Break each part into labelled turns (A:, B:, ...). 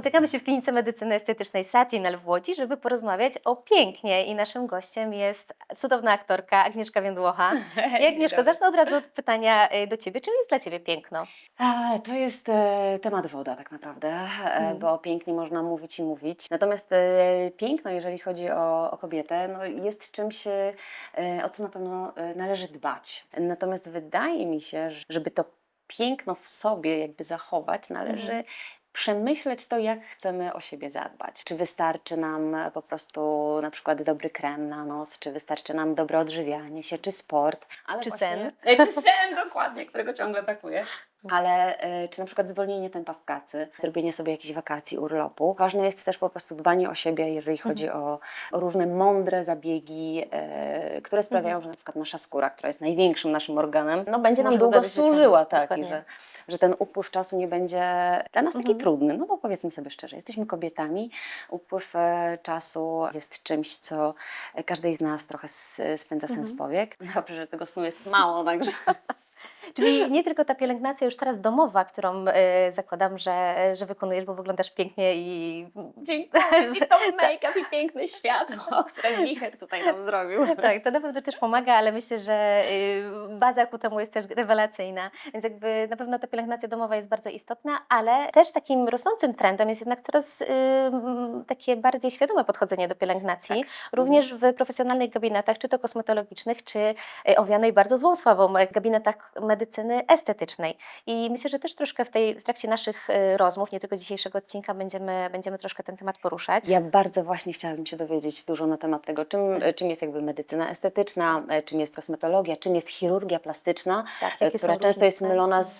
A: Spotykamy się w klinice medycyny estetycznej Satinel w Łodzi, żeby porozmawiać o pięknie i naszym gościem jest cudowna aktorka Agnieszka Więdłocha. I Agnieszko, zacznę od razu od pytania y, do Ciebie. Czym jest dla Ciebie piękno?
B: To jest e, temat woda tak naprawdę, e,
A: Mhm.
B: bo o pięknie można mówić i mówić. Natomiast e, piękno, jeżeli chodzi o, o kobietę, no, jest czymś, e, o co na pewno e, należy dbać. Natomiast wydaje mi się, że żeby to piękno w sobie jakby zachować, należy
A: Mhm.
B: Przemyśleć to, jak chcemy o siebie zadbać. Czy wystarczy nam e, po prostu na przykład dobry krem na nos, czy wystarczy nam dobre odżywianie się, czy sport.
A: Czy
B: właśnie-
A: sen.
B: Czy sen, dokładnie, którego ciągle brakuje. Ale e, czy na przykład zwolnienie tempa w pracy, zrobienie sobie jakichś wakacji, urlopu. Ważne jest też po prostu dbanie o siebie, jeżeli chodzi o, o różne mądre zabiegi, e, które sprawiają, że na przykład nasza skóra, która jest największym naszym organem, no będzie nam
A: Może
B: długo
A: wyglądać lepiej.
B: służyła, tak, i że, że ten upływ czasu nie będzie dla nas taki trudny, no bo powiedzmy sobie szczerze, jesteśmy kobietami, upływ e, czasu jest czymś, co każdej z nas trochę spędza sens powiek. Dobrze, że tego snu jest mało, także...
A: Czyli nie tylko ta pielęgnacja już teraz domowa, którą y, zakładam, że, że wykonujesz, bo wyglądasz pięknie i
B: Dziękuję Ci, to make-up i piękne światło, które Wicher tutaj nam zrobił.
A: Tak, to na pewno też pomaga, ale myślę, że y, baza ku temu jest też rewelacyjna. Więc jakby na pewno ta pielęgnacja domowa jest bardzo istotna, ale też takim rosnącym trendem jest jednak coraz y, takie bardziej świadome podchodzenie do pielęgnacji. Również w profesjonalnych gabinetach, czy to kosmetologicznych, czy y, owianej bardzo złą sławą gabinetach medycyny estetycznej. I myślę, że też troszkę w, tej, w trakcie naszych y, rozmów, nie tylko dzisiejszego odcinka, będziemy, będziemy troszkę ten temat poruszać.
B: Ja bardzo właśnie chciałabym się dowiedzieć dużo na temat tego, czym, czym jest jakby medycyna estetyczna, e, czym jest kosmetologia, czym jest chirurgia plastyczna,
A: Tak,
B: która często jest
A: różnice?
B: mylona z,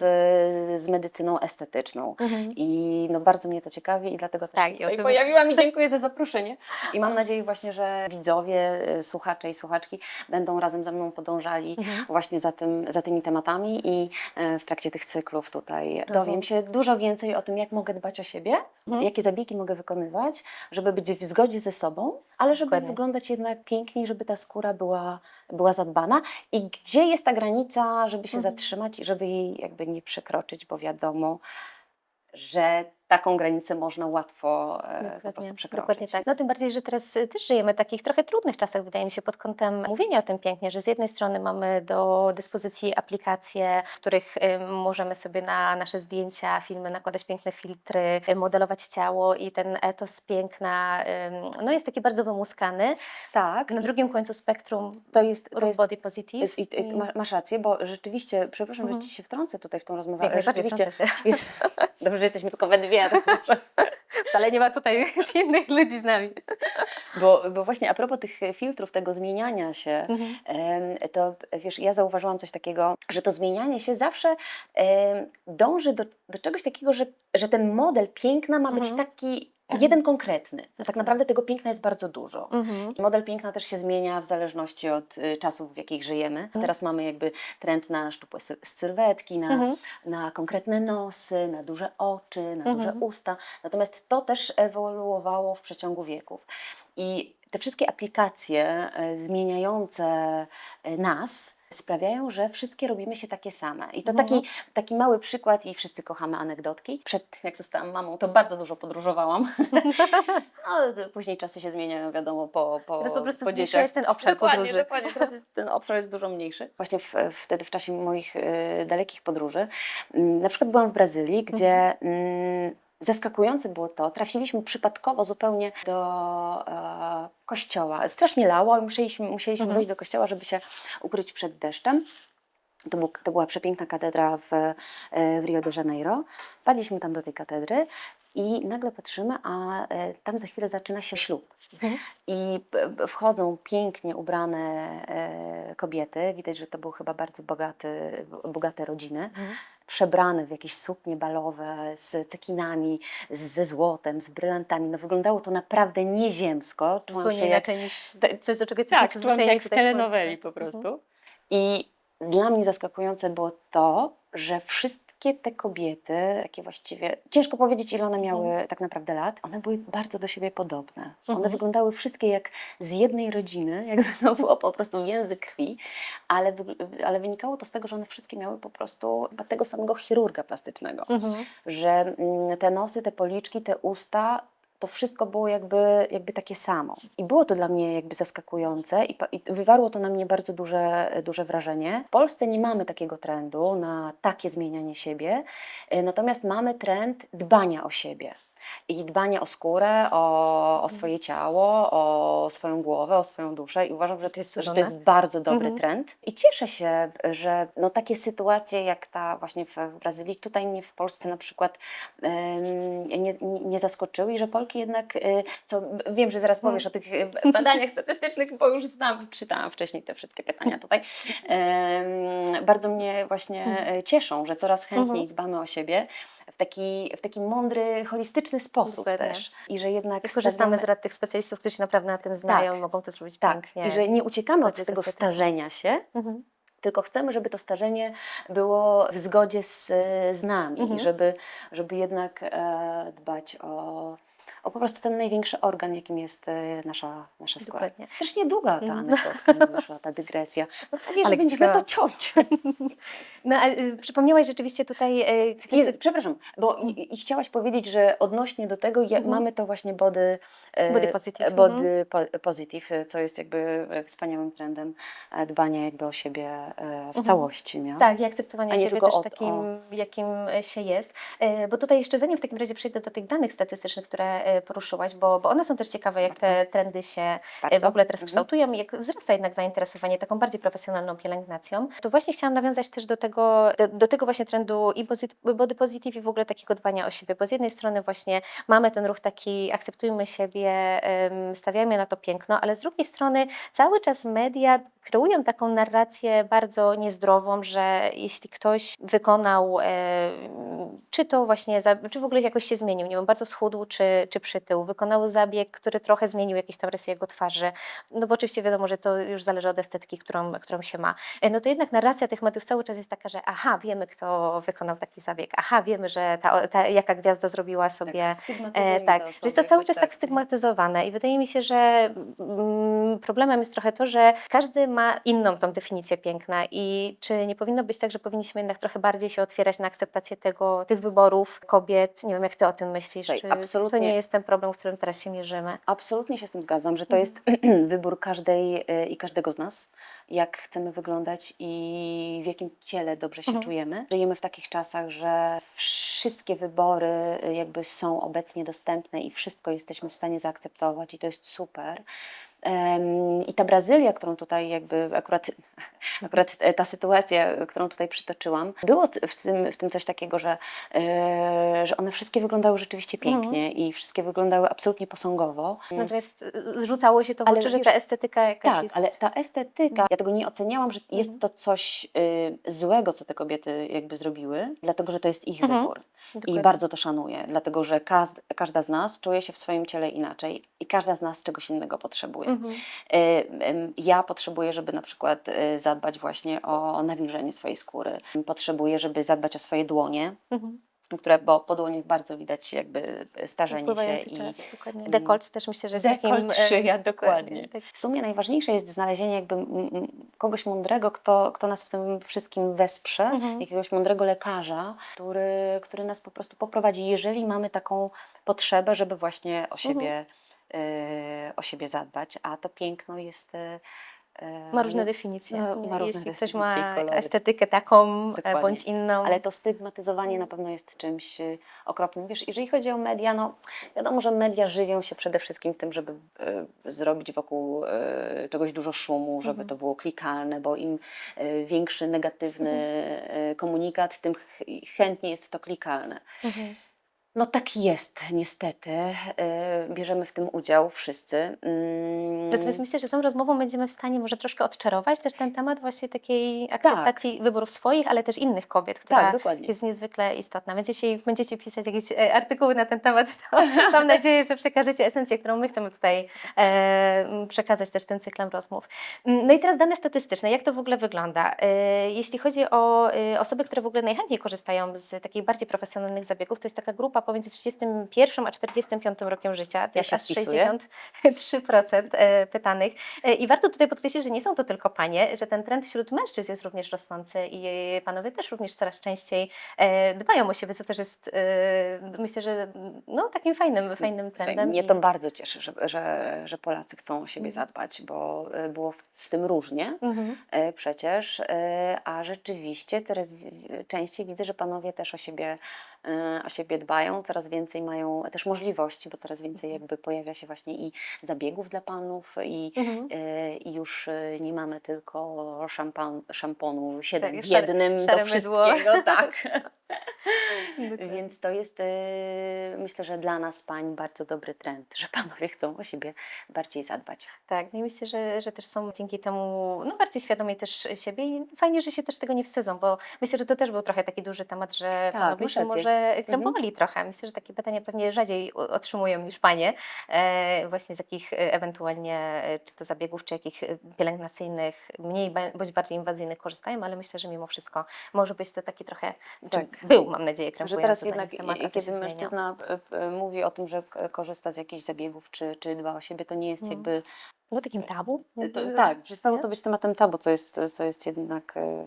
B: z medycyną estetyczną. I no bardzo mnie to ciekawi i dlatego też
A: Tak,
B: się tutaj pojawiłam i dziękuję za zaproszenie. I mam nadzieję właśnie, że widzowie, słuchacze i słuchaczki będą razem ze mną podążali
A: Mhm.
B: właśnie za, tym, za tymi tematami i e, w trakcie tych cyklów tutaj
A: Rozumiem.
B: dowiem się dużo więcej o tym, jak mogę dbać o siebie,
A: Mhm.
B: jakie zabiegi mogę wykonywać, żeby być w zgodzie ze sobą, ale żeby
A: Dokładnie.
B: wyglądać jednak piękniej, żeby ta skóra była, była zadbana i gdzie jest ta granica, żeby się
A: Mhm.
B: zatrzymać i żeby jej jakby nie przekroczyć, bo wiadomo, że taką granicę można łatwo e, po prostu przekroczyć.
A: Dokładnie tak. No tym bardziej, że teraz y, też żyjemy w takich trochę trudnych czasach, wydaje mi się, pod kątem mówienia o tym pięknie, że z jednej strony mamy do dyspozycji aplikacje, w których y, możemy sobie na nasze zdjęcia, filmy nakładać piękne filtry, modelować ciało i ten etos piękna no jest taki bardzo wymuskany.
B: Tak,
A: Na drugim końcu spektrum
B: to jest, to jest
A: body positive.
B: I, i, ma- masz rację, bo rzeczywiście, przepraszam, że ci się wtrącę tutaj w tą rozmowę, ale
A: najbardziej
B: rzeczywiście jest, dobrze, że jesteśmy tylko we dwie, to może.
A: Wcale nie ma tutaj innych ludzi z nami.
B: Bo, bo właśnie a propos tych filtrów, tego zmieniania się,
A: Mhm.
B: em, to wiesz, ja zauważyłam coś takiego, że to zmienianie się zawsze em, dąży do, do czegoś takiego, że, że ten model piękna ma być
A: Mhm.
B: taki jeden konkretny. A tak naprawdę tego piękna jest bardzo dużo.
A: Mhm.
B: Model piękna też się zmienia w zależności od y, czasów, w jakich żyjemy. Teraz mamy jakby trend na szczupłe sy- sylwetki, na,
A: Mhm.
B: na konkretne nosy, na duże oczy, na duże
A: Mhm.
B: usta. Natomiast to też ewoluowało w przeciągu wieków. I te wszystkie aplikacje e, zmieniające e, nas sprawiają, że wszystkie robimy się takie same. I to
A: Mhm.
B: taki, taki mały przykład i wszyscy kochamy anegdotki. Przed tym, jak zostałam mamą, to bardzo dużo podróżowałam. To później czasy się zmieniają, wiadomo, po, po
A: Teraz po prostu
B: po
A: zmniejszyłeś ten obszar
B: dokładnie,
A: podróży.
B: Dokładnie, teraz jest, ten obszar jest dużo mniejszy. Właśnie w, wtedy, w czasie moich e, dalekich podróży, mm, na przykład byłam w Brazylii, gdzie mm, zaskakujące było to, trafiliśmy przypadkowo zupełnie do e, kościoła. Strasznie lało i musieliśmy, musieliśmy
A: Mhm.
B: do kościoła, żeby się ukryć przed deszczem. To, był, to była przepiękna katedra w, e, w Rio de Janeiro. Padliśmy tam do tej katedry i nagle patrzymy, a e, tam za chwilę zaczyna się ślub.
A: Mhm.
B: I wchodzą pięknie ubrane e, kobiety. Widać, że to były chyba bardzo bogaty, bogate rodziny.
A: Mhm.
B: Przebrane w jakieś suknie balowe z cekinami, ze złotem, z brylantami. No wyglądało to naprawdę nieziemsko. Czułam
A: Zupełnie
B: się jak-
A: inaczej niż coś, do czego jesteśmy
B: tak, czułam się
A: przyzwyczajeni
B: jak w telenoweli po prostu.
A: Mhm.
B: I dla mnie zaskakujące było to, że wszystkie wszystkie te kobiety, takie właściwie, ciężko powiedzieć ile one miały
A: Mhm.
B: tak naprawdę lat, one były bardzo do siebie podobne. One
A: Mhm.
B: wyglądały wszystkie jak z jednej rodziny, jakby to było po prostu więzy krwi, ale, ale wynikało to z tego, że one wszystkie miały po prostu chyba tego samego chirurga plastycznego
A: Mhm.
B: że mm, te nosy, te policzki, te usta, to wszystko było jakby, jakby takie samo. I było to dla mnie jakby zaskakujące i, i wywarło to na mnie bardzo duże, duże wrażenie. W Polsce nie mamy takiego trendu na takie zmienianie siebie, y, natomiast mamy trend dbania o siebie. I dbania o skórę, o, o swoje ciało, o swoją głowę, o swoją duszę. I uważam, że to jest, że to jest bardzo dobry
A: Mhm.
B: trend. I cieszę się, że no, takie sytuacje jak ta właśnie w Brazylii, tutaj mnie w Polsce na przykład nie, nie, nie zaskoczyły i że Polki jednak, y, co wiem, że zaraz powiesz o tych y, badaniach statystycznych, bo już znam, czytałam wcześniej te wszystkie pytania tutaj, bardzo mnie właśnie e, cieszą, że coraz chętniej dbamy o siebie taki, w taki mądry, holistyczny sposób
A: Dokładnie.
B: też. I że jednak
A: I korzystamy z
B: stawiamy-
A: rad tych specjalistów, którzy się naprawdę na tym znają, mogą to zrobić
B: tak,
A: pięknie.
B: i że nie uciekamy od
A: z
B: tego starzenia się,
A: Mhm.
B: tylko chcemy, żeby to starzenie było w zgodzie z, z nami
A: Mhm.
B: i żeby, żeby jednak e, dbać o, o po prostu ten największy organ, jakim jest e, nasza, nasza skóra.
A: Dokładnie.
B: Też niedługa ta
A: Mhm.
B: anegdotka wyszła, ta dygresja. No, mówię, że
A: Ale
B: będziemy
A: ciekawa.
B: to ciąć.
A: No, a y, przypomniałaś rzeczywiście tutaj y, kwestię...
B: Nie, przepraszam, bo i, i chciałaś powiedzieć, że odnośnie do tego jak
A: Mhm.
B: mamy to właśnie body, e,
A: Body positive,
B: e, body
A: mhm.
B: po, positive, e, co jest jakby e, wspaniałym trendem e, dbania jakby o siebie e, w
A: Mhm.
B: całości, nie?
A: Tak, i akceptowanie
B: A nie
A: siebie też
B: o-
A: takim,
B: o.
A: jakim się jest. E, Bo tutaj jeszcze zanim w takim razie przejdę do tych danych statystycznych, które e, poruszyłaś, bo, bo one są też ciekawe, jak te trendy się e, w
B: Bardzo.
A: ogóle teraz
B: Mhm.
A: kształtują i jak wzrasta jednak zainteresowanie taką bardziej profesjonalną pielęgnacją. To właśnie chciałam nawiązać też do tego, do, do tego właśnie trendu i body positive i w ogóle takiego dbania o siebie, bo z jednej strony właśnie mamy ten ruch taki akceptujmy siebie, stawiajmy na to piękno, ale z drugiej strony cały czas media kreują taką narrację bardzo niezdrową, że jeśli ktoś wykonał, e, czy to właśnie, czy w ogóle jakoś się zmienił, nie wiem, bardzo schudł, czy, czy przytył, wykonał zabieg, który trochę zmienił jakieś tam rysy jego twarzy, no bo oczywiście wiadomo, że to już zależy od estetyki, którą, którą się ma, E, no to jednak narracja tych mediów cały czas jest taka, że aha, wiemy, kto wykonał taki zabieg, aha, wiemy, że ta, ta jaka gwiazda zrobiła sobie...
B: Tak, stygmatyzujemy
A: E, tak,
B: osoby
A: jest to cały czas
B: tak.
A: tak stygmatyzowane i wydaje mi się, że mm, problemem jest trochę to, że każdy ma inną tą definicję piękna i czy nie powinno być tak, że powinniśmy jednak trochę bardziej się otwierać na akceptację tego, tych wyborów kobiet? Nie wiem, jak ty o tym myślisz,
B: Słuchaj,
A: czy
B: absolutnie.
A: to nie jest ten problem, w którym teraz się mierzymy?
B: Absolutnie się z tym zgadzam, że to
A: Mhm.
B: jest wybór każdej e, i każdego z nas, jak chcemy wyglądać i w jakim ciele dobrze się
A: Mhm.
B: czujemy. Żyjemy w takich czasach, że wszystkie wybory e, jakby są obecnie dostępne i wszystko jesteśmy w stanie zaakceptować i to jest super. I ta Brazylia, którą tutaj jakby akurat, akurat e, ta sytuacja, którą tutaj przytoczyłam, było w tym, w tym coś takiego, że, e, że one wszystkie wyglądały rzeczywiście
A: Mhm.
B: pięknie i wszystkie wyglądały absolutnie posągowo.
A: Natomiast y, rzucało się to w
B: Ale
A: oczy, że
B: wiesz-
A: ta estetyka jakaś
B: Tak,
A: jest...
B: ale ta estetyka, ja tego nie oceniałam, że jest
A: Mhm.
B: to coś y, złego, co te kobiety jakby zrobiły, dlatego że to jest ich
A: Mhm.
B: wybór.
A: Dokładnie.
B: I bardzo to szanuję, dlatego że każd, każda z nas czuje się w swoim ciele inaczej i każda z nas czegoś innego potrzebuje.
A: Mhm.
B: Y, Ja potrzebuję, żeby na przykład y, zadbać właśnie o nawilżenie swojej skóry. Potrzebuję, żeby zadbać o swoje dłonie,
A: Mhm.
B: które, bo po dłoniach bardzo widać jakby starzenie się.
A: Upływający
B: i-
A: czas, dokładnie.
B: mm,
A: Dekolt też myślę, że jest
B: Dekolt,
A: takim... e,
B: szyja, dokładnie.
A: tak.
B: W sumie najważniejsze jest znalezienie jakby kogoś mądrego, kto, kto nas w tym wszystkim wesprze,
A: Mhm.
B: jakiegoś mądrego lekarza, który, który nas po prostu poprowadzi, jeżeli mamy taką potrzebę, żeby właśnie o siebie, e, o siebie zadbać, a to piękno jest... e, e,
A: Ma różne definicje.
B: no, ma różne
A: Jeśli ktoś ma estetykę taką e,
B: Dokładnie.
A: bądź inną.
B: Ale to stygmatyzowanie na pewno jest czymś okropnym. Wiesz, jeżeli chodzi o media, no wiadomo, że media żywią się przede wszystkim tym, żeby y, zrobić wokół y, czegoś dużo szumu, żeby
A: Mhm.
B: to było klikalne, bo im y, większy negatywny
A: Mhm.
B: komunikat, tym ch- chętniej jest to klikalne.
A: Mhm.
B: No tak jest, niestety. Yy, Bierzemy w tym udział wszyscy. Mm,
A: Natomiast myślę, że tą rozmową będziemy w stanie może troszkę odczarować też ten temat właśnie takiej akceptacji wyborów swoich, ale też innych kobiet, która
B: Tak,
A: jest niezwykle istotna. Więc jeśli będziecie pisać jakieś e, artykuły na ten temat, to mam nadzieję, że przekażecie esencję, którą my chcemy tutaj e, przekazać też tym cyklem rozmów. Mm, No i teraz dane statystyczne. Jak to w ogóle wygląda? E, jeśli chodzi o osoby, które w ogóle najchętniej korzystają z takich bardziej profesjonalnych zabiegów, to jest taka grupa pomiędzy 31 a 45 rokiem życia. To
B: Ja
A: jest aż
B: wpisuję.
A: 63% e, pytanych. E, I warto tutaj podkreślić, że nie są to tylko panie, że ten trend wśród mężczyzn jest również rosnący i panowie też również coraz częściej e, dbają o siebie, co też jest myślę, że no, takim fajnym, fajnym
B: Słuchaj,
A: trendem.
B: Mnie
A: i-
B: to bardzo cieszy, że, że, że Polacy chcą o siebie
A: Mhm.
B: zadbać, bo było z tym różnie
A: Mhm.
B: przecież, a rzeczywiście coraz częściej widzę, że panowie też o siebie, o siebie dbają, coraz więcej mają też możliwości, bo coraz więcej jakby pojawia się właśnie i zabiegów dla panów i,
A: Mhm.
B: y, i już y, nie mamy tylko szampan, szamponu 7
A: Tak,
B: w
A: szare-
B: jednym
A: szare
B: do
A: mydło.
B: wszystkiego, tak.
A: Dokładnie.
B: Więc to jest, e, myślę, że dla nas pań bardzo dobry trend, że panowie chcą o siebie bardziej zadbać.
A: Tak, no i myślę, że, że też są dzięki temu no, bardziej świadomi też siebie i fajnie, że się też tego nie wstydzą, bo myślę, że to też był trochę taki duży temat, że
B: Tak,
A: panowie się może krępowali trochę. Myślę, że takie pytania pewnie rzadziej otrzymują niż panie, e, właśnie z jakich e, ewentualnie, e, czy to zabiegów, czy jakich pielęgnacyjnych, mniej bądź bardziej inwazyjnych korzystają, ale myślę, że mimo wszystko może być to taki trochę,
B: Tak.
A: był, mam nadzieję,
B: Że teraz jednak, kiedy mężczyzna e, e, mówi o tym, że k- korzysta z jakichś zabiegów, czy, czy dba o siebie, to nie jest
A: Mhm.
B: jakby...
A: No takim tabu?
B: To, tak, przestało
A: nie?
B: to być tematem tabu, co jest, co jest jednak... e,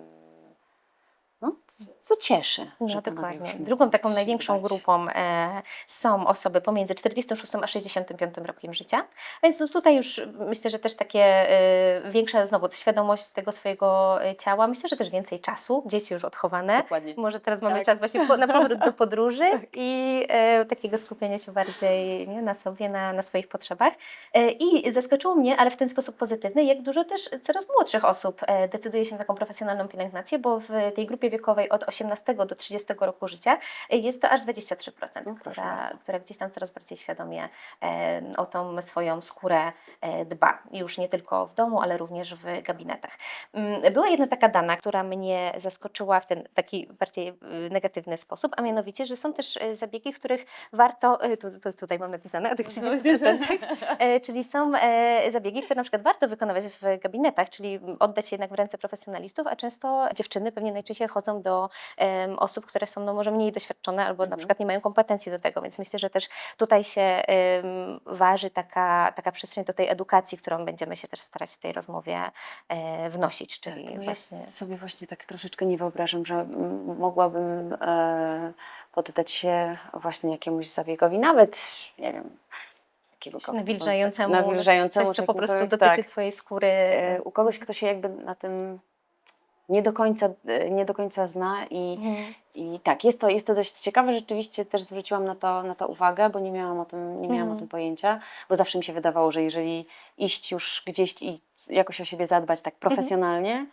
B: No, co cieszy.
A: No dokładnie. Drugą taką największą grupą e, są osoby pomiędzy 46 a 65 rokiem życia, więc no tutaj już myślę, że też takie e, większa znowu świadomość tego swojego e, ciała, myślę, że też więcej czasu, dzieci już odchowane.
B: Dokładnie.
A: Może teraz mamy
B: Tak.
A: czas właśnie po, na powrót do podróży i e, takiego skupienia się bardziej nie, na sobie, na, na swoich potrzebach. E, I zaskoczyło mnie, ale w ten sposób pozytywny, jak dużo też coraz młodszych osób e, decyduje się na taką profesjonalną pielęgnację, bo w tej grupie wiekowej od 18 do 30 roku życia e, jest to aż 23%,
B: No,
A: która, gdzieś tam coraz bardziej świadomie e, o tą swoją skórę e, dba. Już nie tylko w domu, ale również w gabinetach. Mm, Była jedna taka dana, która mnie zaskoczyła w ten taki bardziej y, negatywny sposób, a mianowicie, że są też e, zabiegi, których warto, tu, tu, tutaj mam napisane, o tych 30%, e, czyli są zabiegi, które na przykład warto wykonywać w gabinetach, czyli oddać się jednak w ręce profesjonalistów, a często dziewczyny pewnie najczęściej chodzą do em, osób, które są no, może mniej doświadczone albo na przykład nie mają kompetencji do tego, więc myślę, że też tutaj się waży taka, taka przestrzeń do tej edukacji, którą będziemy się też starać w tej rozmowie e, wnosić, czyli
B: Tak, no
A: właśnie...
B: Ja sobie właśnie tak troszeczkę nie wyobrażam, że mogłabym e, poddać się właśnie jakiemuś zabiegowi, nawet, nie wiem, jakiegokolwiek.
A: Nawilżającemu,
B: nawilżającemu
A: coś, co po prostu
B: jakimkolwiek,
A: dotyczy
B: tak.
A: Twojej skóry.
B: E, u kogoś, kto się jakby na tym nie do końca, e, nie do końca zna i,
A: Mhm.
B: i tak, jest to, jest to dość ciekawe, rzeczywiście też zwróciłam na to, na to uwagę, bo nie miałam, o tym, nie miałam
A: Mhm.
B: o tym pojęcia, bo zawsze mi się wydawało, że jeżeli iść już gdzieś i jakoś o siebie zadbać tak profesjonalnie,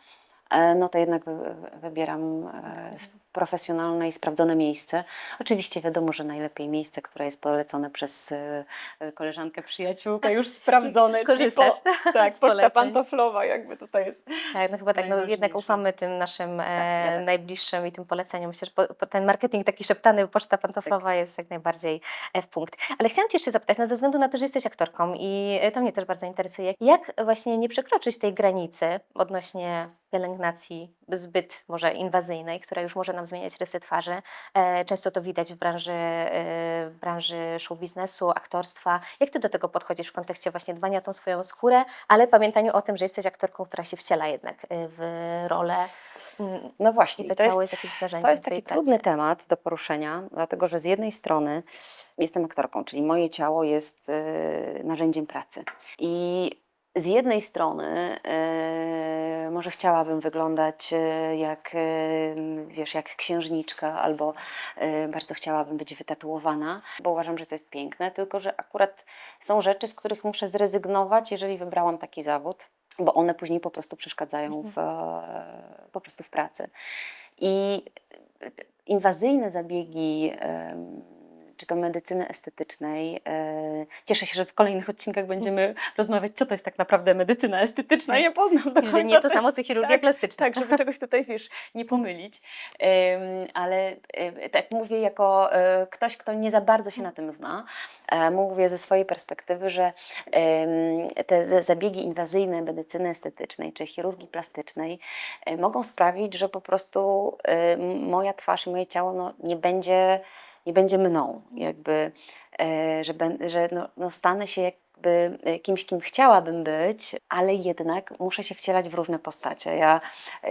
B: e, no to jednak wy, wybieram e, s- profesjonalne i sprawdzone miejsce. Oczywiście wiadomo, że najlepiej miejsce, które jest polecone przez e, e, koleżankę, przyjaciółkę, już sprawdzone. czyli
A: korzystasz
B: po, tak,
A: z
B: poczta pantoflowa jakby tutaj jest.
A: Tak, no chyba tak, no jednak ufamy tym naszym e,
B: tak.
A: najbliższym i tym poleceniom. Myślę, że po, po ten marketing taki szeptany, poczta pantoflowa jest jak najbardziej e, w punkt. Ale chciałam Cię jeszcze zapytać, no ze względu na to, że jesteś aktorką i e, to mnie też bardzo interesuje, jak właśnie nie przekroczyć tej granicy odnośnie pielęgnacji zbyt może inwazyjnej, która już może nam zmieniać rysy twarzy. E, często to widać w branży, e, branży show biznesu, aktorstwa. Jak Ty do tego podchodzisz w kontekście właśnie dbania o tą swoją skórę, ale pamiętaniu o tym, że jesteś aktorką, która się wciela jednak e, w rolę mm,
B: No właśnie,
A: i to,
B: to
A: ciało
B: jest,
A: jest jakimś narzędziem
B: to jest taki
A: pracy.
B: trudny temat do poruszenia, dlatego że z jednej strony jestem aktorką, czyli moje ciało jest narzędziem pracy. I z jednej strony e, może chciałabym wyglądać e, jak, e, wiesz, jak księżniczka, albo e, bardzo chciałabym być wytatuowana, bo uważam, że to jest piękne, tylko że akurat są rzeczy, z których muszę zrezygnować, jeżeli wybrałam taki zawód, bo one później po prostu przeszkadzają w, e, po prostu w pracy. I inwazyjne zabiegi em, czy to medycyny estetycznej. E, Cieszę się, że w kolejnych odcinkach będziemy rozmawiać, co to jest tak naprawdę medycyna estetyczna. Ja poznam do
A: I że
B: końca
A: nie to samo, co chirurgia
B: tak,
A: plastyczna.
B: Tak, żeby czegoś tutaj, wiesz, nie pomylić. Ale e, tak mówię jako e, ktoś, kto nie za bardzo się na tym zna, mówię ze swojej perspektywy, że te za- zabiegi inwazyjne medycyny estetycznej czy chirurgii plastycznej mogą sprawić, że po prostu moja twarz i moje ciało no, nie będzie nie będzie mną, jakby, e, że, że no, no stanę się jakby kimś, kim chciałabym być, ale jednak muszę się wcielać w różne postacie. Ja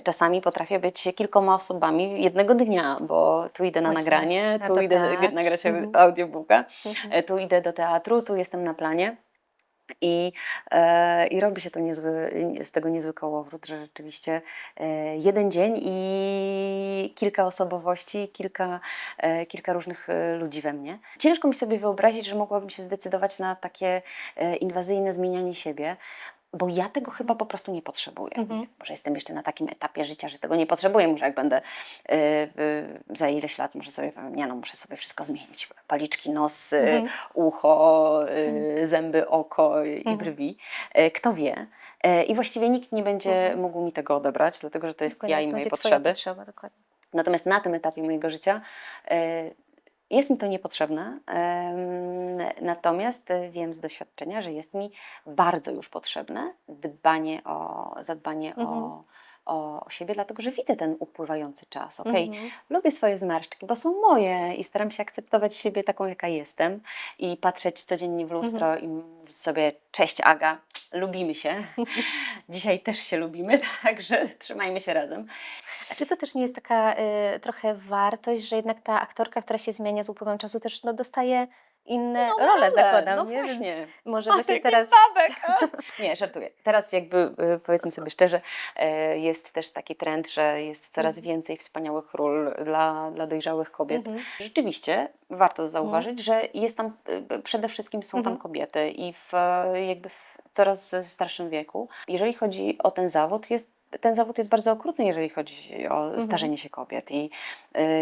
B: czasami potrafię być kilkoma osobami jednego dnia, bo tu idę na
A: Właśnie.
B: nagranie, tu idę
A: tak.
B: nagrać
A: Mhm.
B: audiobooka,
A: Mhm.
B: e, tu idę do teatru, tu jestem na planie. I, e, I robi się to niezły, z tego niezły kołowrót, że rzeczywiście e, jeden dzień i kilka osobowości, kilka, e, kilka różnych ludzi we mnie. Ciężko mi sobie wyobrazić, że mogłabym się zdecydować na takie inwazyjne zmienianie siebie. Bo ja tego chyba po prostu nie potrzebuję.
A: Mhm.
B: Może jestem jeszcze na takim etapie życia, że tego nie potrzebuję. Może jak będę y, y, za ileś lat, może sobie powiem, nie no, muszę sobie wszystko zmienić. Paliczki, nos,
A: Mhm.
B: ucho, y, zęby, oko i
A: Mhm.
B: brwi. Y, kto wie. Y, I właściwie nikt nie będzie
A: Mhm.
B: mógł mi tego odebrać, dlatego że to jest
A: Dokładnie,
B: ja i moje potrzeby.
A: potrzeba, dokładnie.
B: Natomiast na tym etapie mojego życia e, jest mi to niepotrzebne. Natomiast wiem z doświadczenia, że jest mi bardzo już potrzebne dbanie o, zadbanie
A: Mhm.
B: o, o, siebie, dlatego że widzę ten upływający czas. Okej,
A: Mhm.
B: lubię swoje zmarszczki, bo są moje i staram się akceptować siebie taką, jaka jestem i patrzeć codziennie w lustro
A: Mhm.
B: i mówić sobie, cześć Aga, lubimy się. Dzisiaj też się lubimy, także trzymajmy się razem.
A: A czy to też nie jest taka y, trochę wartość, że jednak ta aktorka, która się zmienia z upływem czasu, też no, dostaje inne
B: No,
A: role, zakładam,
B: no
A: nie?
B: właśnie.
A: Więc może
B: A,
A: właśnie teraz...
B: Babek? Nie, żartuję. Teraz jakby y, powiedzmy sobie szczerze, e, jest też taki trend, że jest coraz
A: Mhm.
B: więcej wspaniałych ról dla, dla dojrzałych kobiet.
A: Mhm.
B: Rzeczywiście warto zauważyć, że jest tam y, przede wszystkim są tam
A: Mhm.
B: kobiety i w jakby w coraz starszym wieku. Jeżeli chodzi o ten zawód, jest ten zawód jest bardzo okrutny, jeżeli chodzi o
A: Mhm.
B: starzenie się kobiet. I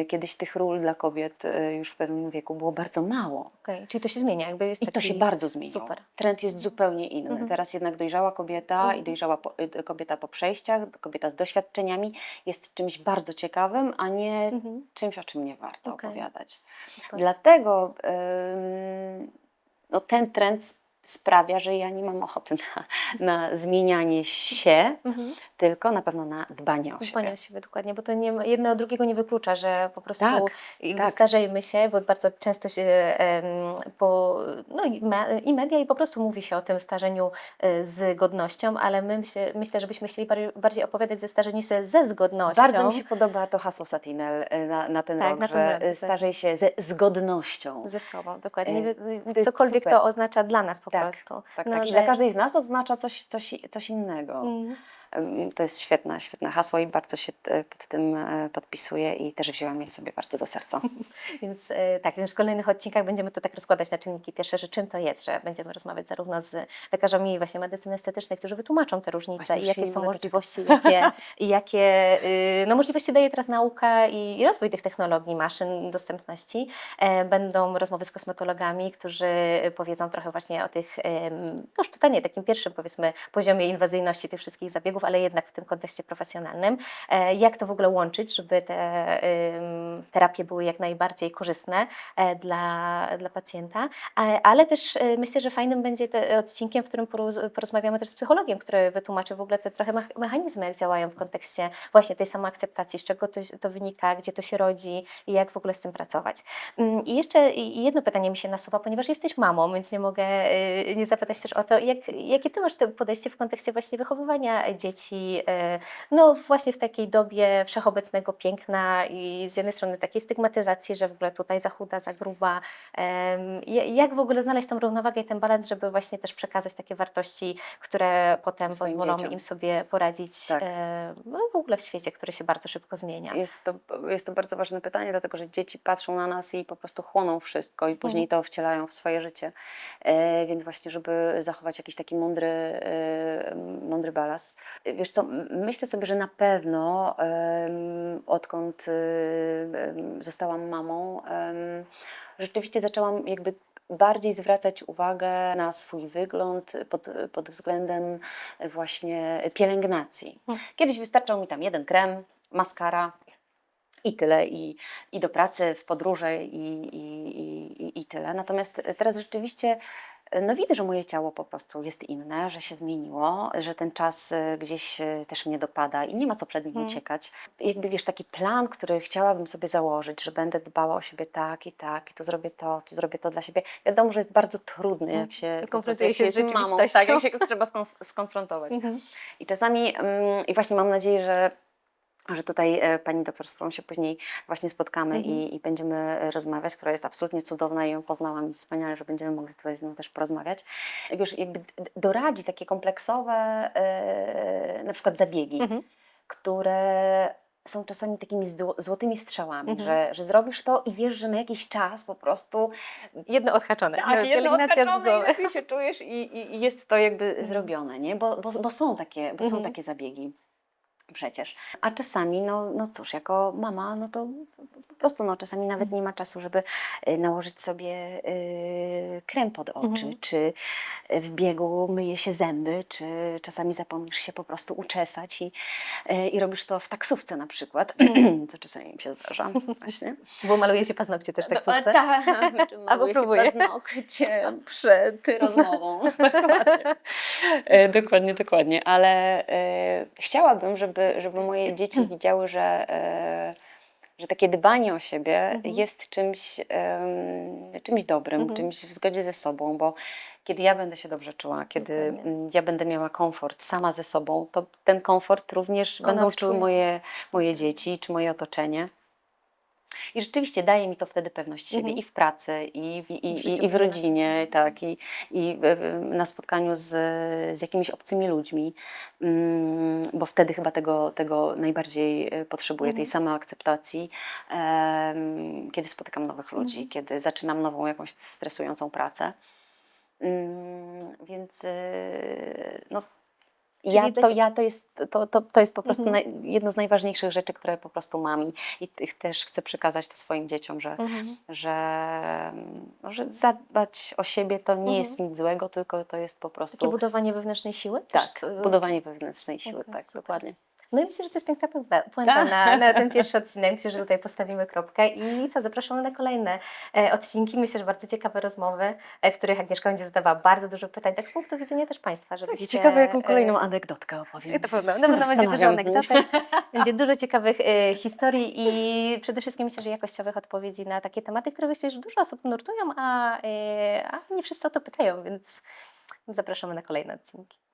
B: y, kiedyś tych ról dla kobiet y, już w pewnym wieku było bardzo mało.
A: Okej, Czyli to się zmienia, jakby jest
B: I to
A: taki...
B: się bardzo zmieniło.
A: Super.
B: Trend jest zupełnie inny.
A: Mhm.
B: Teraz jednak dojrzała kobieta
A: Mhm.
B: i dojrzała po, y, kobieta po przejściach, kobieta z doświadczeniami jest czymś bardzo ciekawym, a nie
A: Mhm.
B: czymś, o czym nie warto
A: Okej.
B: opowiadać.
A: Super.
B: Dlatego ym, no, ten trend sprawia, że ja nie mam ochoty na, na zmienianie się,
A: Mhm.
B: tylko na pewno na dbanie o
A: Dbanie
B: siebie.
A: o siebie, dokładnie, bo to nie, jedno drugiego nie wyklucza, że po prostu
B: Tak, tak.
A: starzejmy się, bo bardzo często się po, no i, me, i media i po prostu mówi się o tym starzeniu e, z godnością, ale my myślę, myślę że byśmy chcieli bardziej, opowiadać ze starzeniu się ze zgodnością.
B: Bardzo mi się podoba to hasło Satinel y, na, na ten
A: Tak,
B: rok,
A: na ten
B: że
A: rok,
B: y, starzej się ze zgodnością.
A: ze sobą, dokładnie.
B: E,
A: Cokolwiek
B: super.
A: to oznacza dla nas po
B: Tak,
A: prostu.
B: Tak,
A: No,
B: tak. I
A: że-
B: dla każdej z nas oznacza coś, coś, coś innego.
A: Mm.
B: To jest świetne, świetne hasło i bardzo się e, pod tym e, podpisuję i też wzięłam je sobie bardzo do serca.
A: Więc e, tak, już w kolejnych odcinkach będziemy to tak rozkładać na czynniki pierwsze, że czym to jest, że będziemy rozmawiać zarówno z lekarzami właśnie medycyny estetycznej, którzy wytłumaczą te różnice
B: Właśnie
A: i jakie są możliwości, jakie, i jakie y, no, możliwości daje teraz nauka i, i rozwój tych technologii, maszyn, dostępności. Będą rozmowy z kosmetologami, którzy powiedzą trochę właśnie o tych, no już tutaj nie takim pierwszym powiedzmy poziomie inwazyjności tych wszystkich zabiegów, ale jednak w tym kontekście profesjonalnym. E, Jak to w ogóle łączyć, żeby te terapie były jak najbardziej korzystne e, dla, dla pacjenta, ale też e, myślę, że fajnym będzie odcinkiem, w którym poroz- porozmawiamy też z psychologiem, który wytłumaczy w ogóle te trochę mech- mechanizmy, jak działają w kontekście właśnie tej samoakceptacji, z czego to, to wynika, gdzie to się rodzi i jak w ogóle z tym pracować. Mm, I jeszcze jedno pytanie mi się nasuwa, ponieważ jesteś mamą, więc nie mogę e, nie zapytać też o to, jak, jakie ty masz podejście w kontekście właśnie wychowywania dzieci, e, no właśnie w takiej dobie wszechobecnego piękna i z jednej strony takiej stygmatyzacji, że w ogóle tutaj za chuda, za gruba. Jak w ogóle znaleźć tą równowagę i ten balans, żeby właśnie też przekazać takie wartości, które potem
B: Swoim
A: pozwolą
B: dzieciom.
A: im sobie poradzić
B: Tak.
A: e, no w ogóle w świecie, który się bardzo szybko zmienia.
B: Jest to, jest to bardzo ważne pytanie, dlatego że dzieci patrzą na nas i po prostu chłoną wszystko i później to wcielają w swoje życie. E, więc właśnie, żeby zachować jakiś taki mądry, e, mądry balans, Wiesz co, myślę sobie, że na pewno odkąd y, zostałam mamą, rzeczywiście zaczęłam jakby bardziej zwracać uwagę na swój wygląd pod, pod względem właśnie pielęgnacji.
A: Mhm.
B: Kiedyś wystarczał mi tam jeden krem, maskara i tyle, i, i do pracy, w podróże i, i, i, i tyle. Natomiast teraz rzeczywiście no widzę, że moje ciało po prostu jest inne, że się zmieniło, że ten czas y, gdzieś też mnie dopada i nie ma co przed nim
A: Mm.
B: uciekać. Jakby wiesz, taki plan, który chciałabym sobie założyć, że będę dbała o siebie tak i tak, i tu zrobię to, tu zrobię to dla siebie. Wiadomo, że jest bardzo trudny, jak się
A: Konfrontuje
B: jak
A: się z
B: jest mamą, tak,
A: rzeczywistością.
B: jak się trzeba skon- skonfrontować.
A: Mhm.
B: I czasami, mm, i właśnie mam nadzieję, że, że tutaj e, pani doktor, z którą się później właśnie spotkamy
A: Mhm.
B: i, i będziemy e, rozmawiać, która jest absolutnie cudowna i ją poznałam wspaniale, że będziemy mogli tutaj z nią też porozmawiać. Wiesz, jakby doradzi takie kompleksowe e, na przykład zabiegi,
A: Mhm.
B: które są czasami takimi zło- złotymi strzałami,
A: Mhm.
B: że, że zrobisz to i wiesz, że na jakiś czas po prostu
A: Jedno odhaczone.
B: tak,
A: No,
B: jedno
A: z
B: odhaczone i
A: głowy.
B: się czujesz i, i, jest to jakby zrobione, nie? Bo, bo, bo są takie, bo są
A: Mhm.
B: takie zabiegi. Przecież. A czasami, no, no cóż, jako mama, no to po prostu no, czasami nawet nie ma czasu, żeby y, nałożyć sobie y, krem pod oczy,
A: Mhm.
B: czy w biegu myje się zęby, czy czasami zapomnisz się po prostu uczesać i, y, i robisz to w taksówce na przykład, co czasami mi się zdarza właśnie.
A: Bo maluje się paznokcie też tak
B: No,
A: taksówce.
B: Tak,
A: Albo
B: próbuję paznokcie przed rozmową. dokładnie. Dokładnie, dokładnie. Ale chciałabym, żeby, żeby moje dzieci widziały, że, e, że takie dbanie o siebie
A: Mhm.
B: jest czymś, czymś dobrym,
A: Mhm.
B: czymś w zgodzie ze sobą, bo kiedy ja będę się dobrze czuła, kiedy
A: Dokładnie.
B: ja będę miała komfort sama ze sobą, to ten komfort również
A: Ona
B: będą czuły moje, moje dzieci czy moje otoczenie. I rzeczywiście daje mi to wtedy pewność siebie
A: Mhm.
B: i w pracy, i w, i,
A: W
B: i, i w rodzinie, tak, i, i na spotkaniu z, z jakimiś obcymi ludźmi, mm, bo wtedy chyba tego, tego najbardziej e, potrzebuję, tej
A: Mhm.
B: samoakceptacji, em, kiedy spotykam nowych ludzi,
A: Mhm.
B: kiedy zaczynam nową jakąś stresującą pracę. Mm, Więc e, no, ja to, ja to jest, to, to, to jest po prostu
A: Mhm.
B: naj, jedno z najważniejszych rzeczy, które po prostu mam i, i też chcę przekazać to swoim dzieciom, że,
A: Mhm.
B: że, że zadbać o siebie to nie
A: Mhm.
B: jest nic złego, tylko to jest po prostu
A: Takie budowanie wewnętrznej siły?
B: tak, budowanie wewnętrznej siły,
A: Okej,
B: tak,
A: super.
B: dokładnie.
A: No i myślę, że to jest piękna puenta, puenta
B: Tak.
A: na, na ten pierwszy odcinek. Myślę, że tutaj postawimy kropkę i co, zapraszamy na kolejne e, odcinki. Myślę, że bardzo ciekawe rozmowy, e, w których Agnieszka będzie zadawała bardzo dużo pytań, tak z punktu widzenia też Państwa, żeby
B: Tak, ciekawe, jaką kolejną anegdotkę opowiem.
A: Na pewno, na pewno będzie dużo anegdotek, będzie dużo ciekawych e, historii i przede wszystkim myślę, że jakościowych odpowiedzi na takie tematy, które myślę, że dużo osób nurtują, a, e, a nie wszyscy o to pytają, więc zapraszamy na kolejne odcinki.